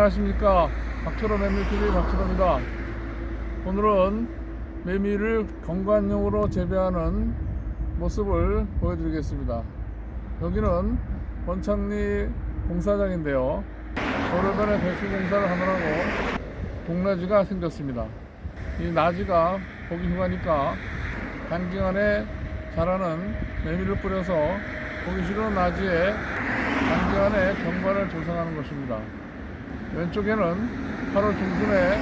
안녕하십니까. 박철호 메밀TV 박철호입니다. 오늘은 메밀을 경관용으로 재배하는 모습을 보여드리겠습니다. 여기는 원창리 공사장인데요. 오래전에 배수 공사를 하느라고 동라지가 생겼습니다. 이 나지가 보기 흉하니까 단기간에 자라는 메밀을 뿌려서 보기 싫은 나지에 단기간에 경관을 조성하는 것입니다 왼쪽에는 8월 중순에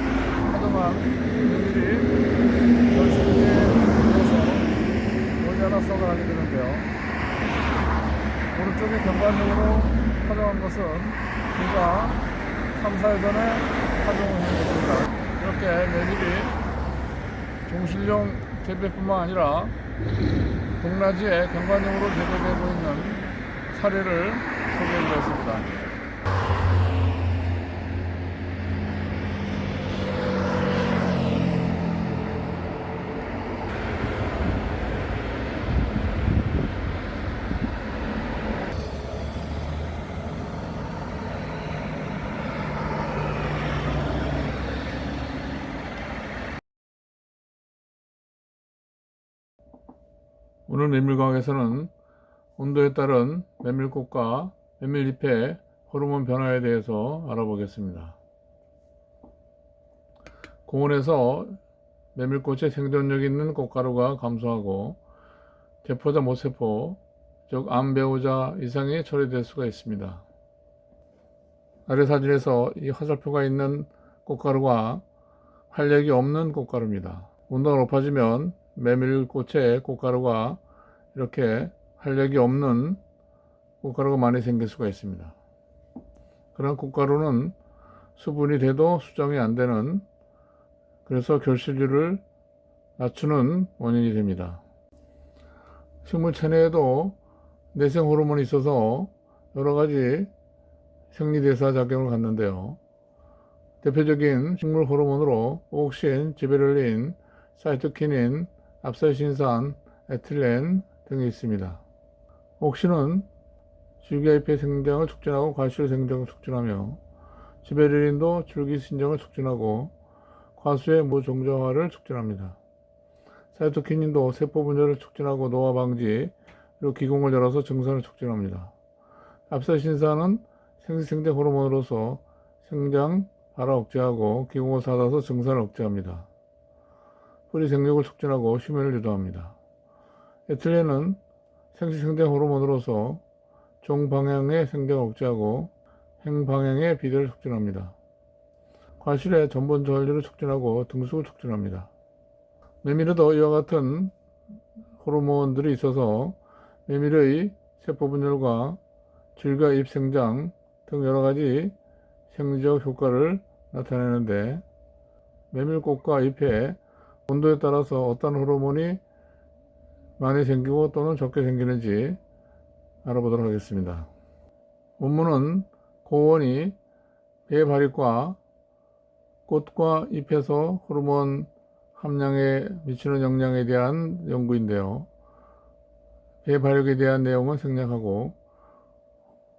하동한 메밀이 열심히 모여서 머리 하나 썩어 가게 되는데요. 오른쪽에 경관용으로 파종한 것은 제가 3, 4일 전에 파종을 했습니다. 이렇게 메밀이 종실용 재배뿐만 아니라 동라지에 경관용으로 재배되고 있는 사례를 소개해드렸습니다. 오늘 메밀과학에서는 온도에 따른 메밀꽃과 메밀잎의 호르몬 변화에 대해서 알아보겠습니다. 고온에서 메밀꽃의 생존력 있는 꽃가루가 감소하고 대포자 모세포, 즉 암배우자 이상이 처리될 수가 있습니다. 아래 사진에서 이 화살표가 있는 꽃가루가 활력이 없는 꽃가루입니다. 온도가 높아지면 메밀꽃의 꽃가루가 이렇게 활력이 없는 꽃가루가 많이 생길 수가 있습니다. 그런 꽃가루는 수분이 돼도 수정이 안 되는 그래서 결실률을 낮추는 원인이 됩니다. 식물 체내에도 내생 호르몬이 있어서 여러 가지 생리대사 작용을 갖는데요. 대표적인 식물 호르몬으로 옥신, 지베렐린, 사이토키닌, 압사신산, 에틸렌 등이 있습니다. 옥신은 줄기잎의 생장을 촉진하고 과실 생장을 촉진하며 지베렐린도 줄기 신장을 촉진하고 과수의 무종자화를 촉진합니다. 사이토키닌도 세포 분열을 촉진하고 노화 방지 그리고 기공을 열어서 증산을 촉진합니다. 압사신산은 생리생장 호르몬으로서 생장, 발화 억제하고 기공을 살아서 증산을 억제합니다. 뿌리 생육을 촉진하고 휴면을 유도합니다. 에틸렌은 생리생장 호르몬으로서 종 방향의 생장을 억제하고 행 방향의 비대를 촉진합니다. 과실의 전분 전류를 促진하고 등수를 촉진합니다. 메밀에도 이와 같은 호르몬들이 있어서 메밀의 세포 분열과 질과 잎 생장 등 여러 가지 생리적 효과를 나타내는데 메밀꽃과 잎의 온도에 따라서 어떤 호르몬이 많이 생기고 또는 적게 생기는지 알아보도록 하겠습니다. 원문은 고온이 배 발육과 꽃과 잎에서 호르몬 함량에 미치는 영향에 대한 연구인데요. 배 발육에 대한 내용은 생략하고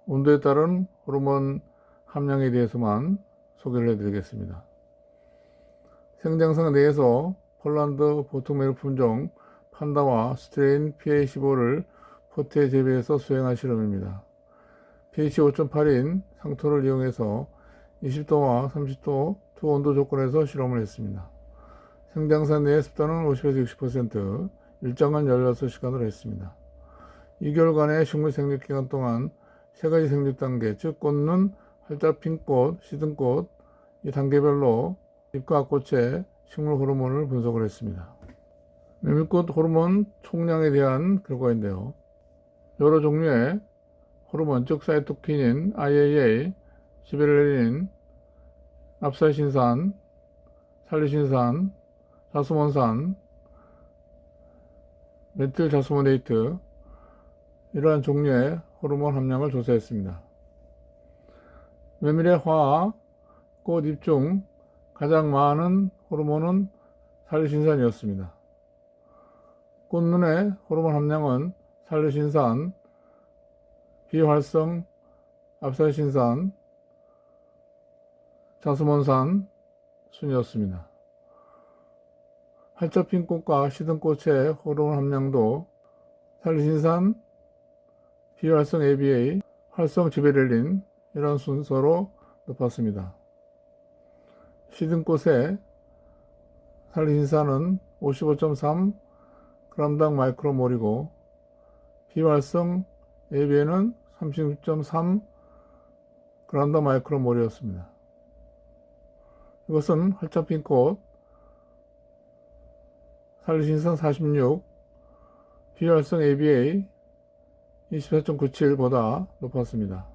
온도에 따른 호르몬 함량에 대해서만 소개를 해드리겠습니다. 생장성 내에서 폴란드 보통메일 품종 판다와 스트레인 PA15를 포트에 재배해서 수행한 실험입니다. pH 5.8인 상토를 이용해서 20도와 30도 두 온도 조건에서 실험을 했습니다. 생장산 내의 습도는 50에서 60%, 일정한 16시간으로 했습니다. 2개월간의 식물 생육 기간 동안 세 가지 생육 단계, 즉 꽃눈, 활짝 핀 꽃, 시든 꽃, 이 단계별로 잎과 앞꽃의 식물 호르몬을 분석을 했습니다. 메밀꽃 호르몬 총량에 대한 결과인데요. 여러 종류의 호르몬, 즉 사이토키닌, IAA, 지베렐린, 압사신산, 살리신산, 자수몬산, 메틸자수모네이트 이러한 종류의 호르몬 함량을 조사했습니다. 메밀의 화, 꽃 잎 중 가장 많은 호르몬은 살리신산이었습니다. 꽃눈의 호르몬 함량은 살리신산, 비활성, 압살신산, 자수몬산 순이었습니다. 활짝 핀 꽃과 시든 꽃의 호르몬 함량도 살리신산, 비활성 ABA, 활성 지베렐린 이런 순서로 높았습니다. 시든 꽃의 살리신산은 55.3 g당 마이크로몰이고 비활성 ABA는 36.3 g당 마이크로몰이었습니다. 이것은 활짝 핀 꽃, 살리신산 46, 비활성 ABA 24.97보다 높았습니다.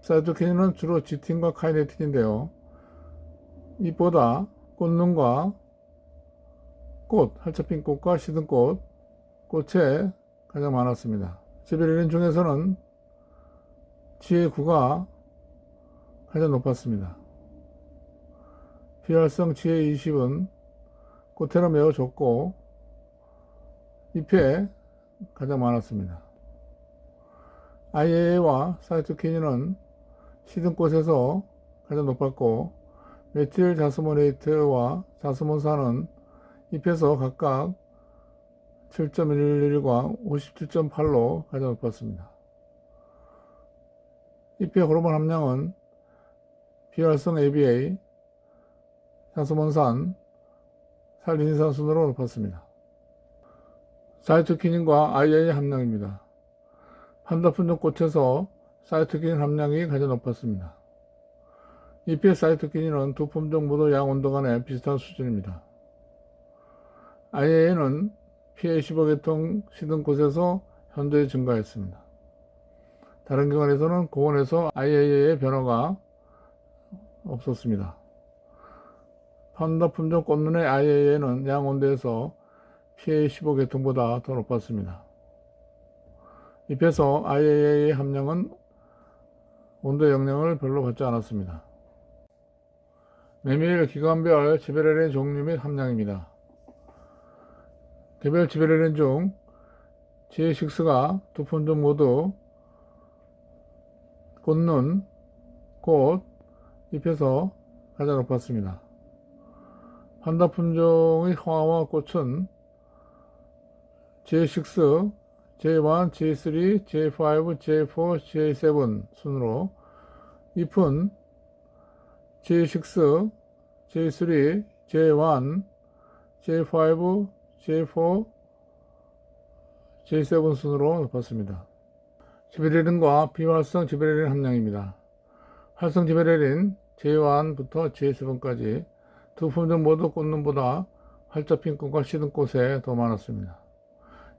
사이토키닌은 주로 지틴과 카이네틴인데요. 이보다 꽃눈과 꽃, 활짝핀 꽃과 시든 꽃, 꽃에 가장 많았습니다. 지베릴린 중에서는 GA9가 가장 높았습니다. 비활성 GA20은 꽃에는 매우 적고 잎에 가장 많았습니다. IAA와 사이토키닌은 시든 꽃에서 가장 높았고 메틸 자스모네이트와 자스몬산은 잎에서 각각 7.11과 57.8로 가장 높았습니다. 잎의 호르몬 함량은 비활성 ABA, 자스몬산, 살리신산 순으로 높았습니다. 사이토키닌과 IAA 함량입니다. 판다푼종 꽃에서 사이토키닌 함량이 가장 높았습니다. 잎의 사이토키닌은 두 품종 모두 양 온도 간의 비슷한 수준입니다. IAA는 PA15계통 시든 곳에서 현저히 증가했습니다. 다른 기관에서는 고온에서 IAA의 변화가 없었습니다. 판다 품종 꽃눈의 IAA는 양 온도에서 PA15계통보다 더 높았습니다. 잎에서 IAA 함량은 온도 영향을 별로 받지 않았습니다. 메밀 기관별 지베렐린 종류 및 함량입니다. 개별 지베렐린 중 G6가 두 품종 모두 꽃눈, 꽃, 잎에서 가장 높았습니다. 판다 품종의花와 꽃은 J6, J1, J3, J5, J4, J7 순으로 잎은 J6, J3, J1, J5, J4, J7 순으로 높았습니다. 지베렐린과 비활성 지베렐린 함량입니다. 활성 지베렐린 J1부터 J7까지 두 품종 모두 꽃눈보다 활짝 핀 꽃과 시든 꽃에 더 많았습니다.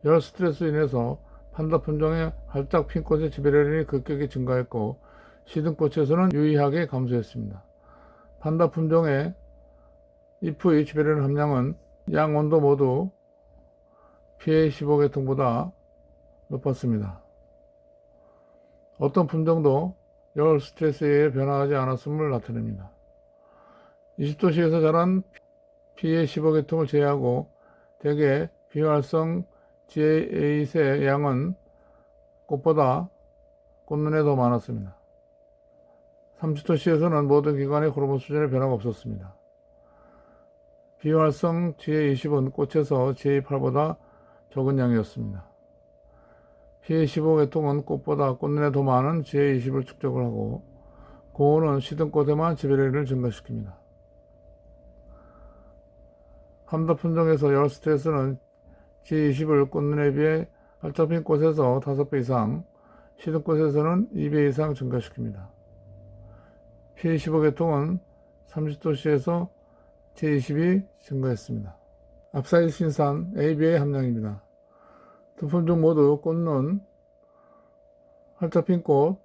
여러 스트레스로 인해서 판다 품종의 활짝 핀 꽃의 지베렐린이 급격히 증가했고 시든 꽃에서는 유의하게 감소했습니다. 판다 품종의 잎의 지베렐린 함량은 양 온도 모두 PA15 계통보다 높았습니다. 어떤 품종도 열 스트레스에 의해 변화하지 않았음을 나타냅니다. 20도씨에서 자란 PA15 계통을 제외하고 대개 비활성 GA8의 양은 꽃보다 꽃눈에 더 많았습니다. 30도씨에서는 모든 기관의 호르몬 수준에 변화가 없었습니다. 비활성 GA20은 꽃에서 GA8보다 적은 양이었습니다. PA15계통은 꽃보다 꽃눈에 더 많은 GA20을 축적을 하고 고온은 시든 꽃에만 지배를 증가시킵니다. 함다 품종에서 열 스트레스는 G20을 꽃눈에 비해 활짝핀 꽃에서 5배 이상, 시든 꽃에서는 2배 이상 증가시킵니다. PA15계통은 30도씨에서 J20이 증가했습니다. 앞사이 신산 ABA 함량입니다. 두 품종 모두 꽃눈, 활짝 핀 꽃,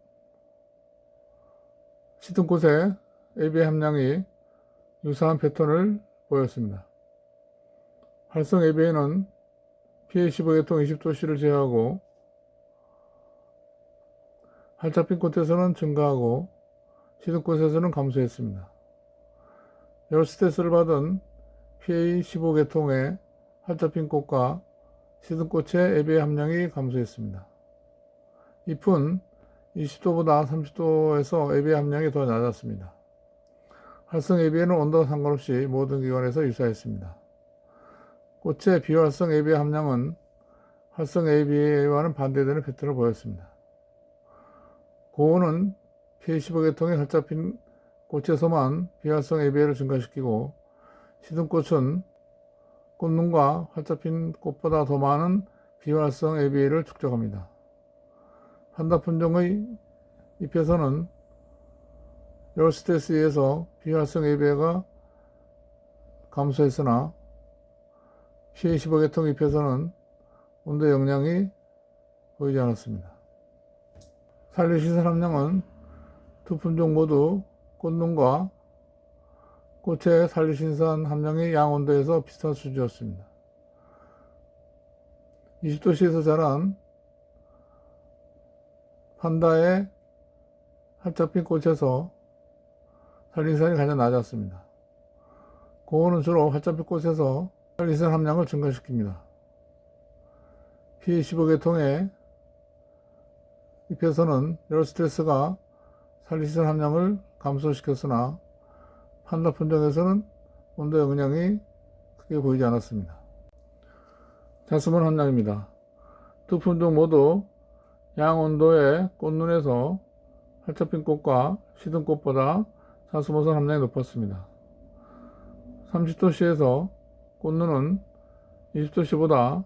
시든 꽃에 ABA 함량이 유사한 패턴을 보였습니다. 활성 ABA는 PA15계통 20도씨를 제외하고 활짝 핀 꽃에서는 증가하고 시든 꽃에서는 감소했습니다. 열 스트레스를 받은 PA15계통의 활짝핀 꽃과 시든 꽃의 ABA 함량이 감소했습니다. 잎은 20도보다 30도에서 ABA 함량이 더 낮았습니다. 활성 ABA는 온도와 상관없이 모든 기관에서 유사했습니다. 꽃의 비활성 ABA 함량은 활성 ABA와는 반대되는 패턴을 보였습니다. 고온은 K15계통의 활잡힌 꽃에서만 비활성 ABA를 증가시키고 시든꽃은 꽃눈과 활잡힌 꽃보다 더 많은 비활성 ABA를 축적합니다. 판다 품종의 잎에서는 열 스트레스에 의해서 비활성 ABA가 감소했으나 PA15계통 잎에서는 온도 영향이 보이지 않았습니다. 산류시설 함량은 두 품종 모두 꽃눈과 꽃의 산류신산 함량이 양온도에서 비슷한 수준이었습니다. 20도씨에서 자란 판다의 활짝핀 꽃에서 산류신산이 가장 낮았습니다. 고온은 주로 활짝핀 꽃에서 산류신산 함량을 증가시킵니다. P15계통의 잎에서는 열 스트레스가 산류신산 함량을 감소시켰으나 판다 품종에서는 온도 영향이 크게 보이지 않았습니다. 자스몬 함량입니다. 두 품종 모두 양 온도의 꽃눈에서 활짝 핀 꽃과 시든 꽃보다 자스몬산 함량이 높았습니다. 30도씨에서 꽃눈은 20도씨보다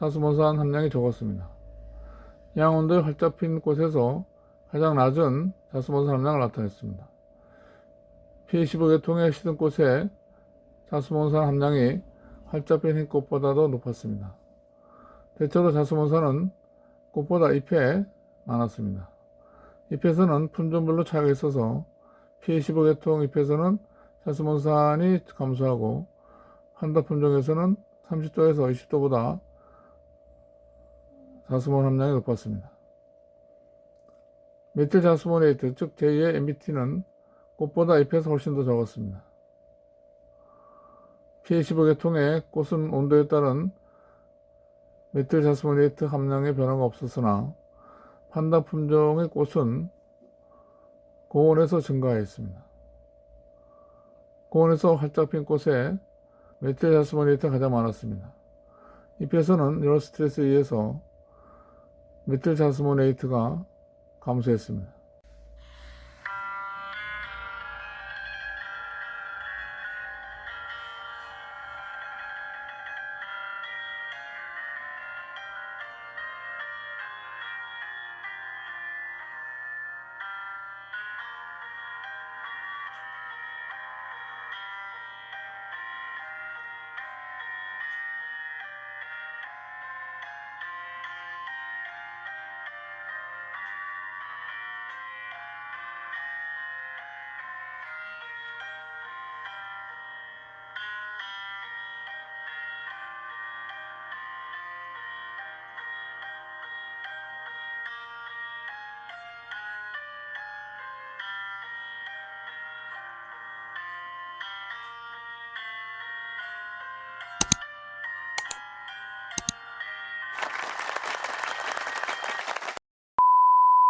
자스몬산 함량이 적었습니다. 양 온도의 활짝 핀 꽃에서 가장 낮은 자스몬산 함량을 나타냈습니다. P15계통의 시든 꽃의 자스몬산 함량이 활짝핀 흰 꽃보다도 높았습니다. 대체로 자스몬산은 꽃보다 잎에 많았습니다. 잎에서는 품종별로 차이가 있어서 P15계통 잎에서는 자스몬산이 감소하고 한다 품종에서는 30도에서 20도보다 자스몬 함량이 높았습니다. 메틸 자스모네이트, 즉 제2의 MBT는 꽃보다 잎에서 훨씬 더 적었습니다. P15계통의 꽃은 온도에 따른 메틸 자스모네이트 함량의 변화가 없었으나 판다 품종의 꽃은 고온에서 증가했습니다. 고온에서 활짝 핀 꽃에 메틸 자스모네이트가 가장 많았습니다. 잎에서는 열 스트레스에 의해서 메틸 자스모네이트가 감소했습니다.